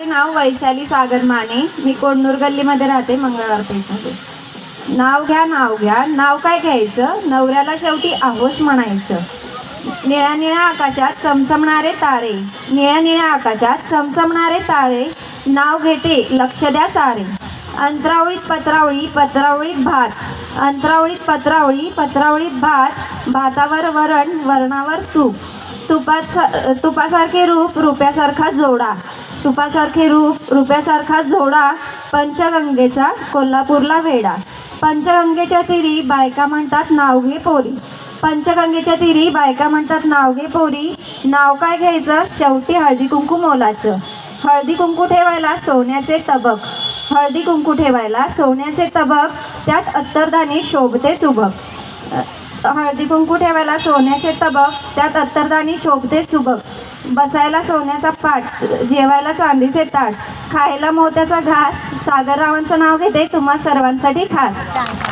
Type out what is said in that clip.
माझे नाव वैशाली सागर माने मी कोंडूर गल्लीमध्ये राहते मंगळवार पेठमध्ये. नाव घ्या नाव घ्या. नाव काय घ्यायचं? नवऱ्याला शेवटी आहोस म्हणायचं. निळ्या निळ्या आकाशात चमचमणारे तारे. निळ्या निळ्या आकाशात चमचमणारे तारे. नाव घेते लक्ष द्या सारे. अंतरावळीत पत्रावळी पत्रावळीत भात. अंतरावळीत पत्रावळी पत्रावळीत भात. भातावर वरण वरणावर तूप. तुपात तुपासारखे रूप रुपयासारखा जोडा. तुपासारखे रूप रुपयासारखा जोडा पंचगंगेचा कोल्हापूरला वेडा पंचगंगेच्या तिरी बायका म्हणतात नावगे पोरी. पंचगंगेच्या तिरी बायका म्हणतात नावगे पोरी. नाव काय घ्यायचं? शेवटी हळदी कुंकू मोलाचं. हळदी कुंकू ठेवायला सोन्याचे तबक. हळदी कुंकू ठेवायला सोन्याचे तबक. त्यात अत्तरदानी शोभते चुबक हळदी कुंकू ठेवायला सोन्याचे तबक. त्यात अत्तरदानी शोभते सुबक. बसायला सोन्याचा पाट जेवायला चांदीचे ताट खायला मोत्याचा घास. सागररावांचं नाव घेते तुम्हा सर्वांसाठी खास.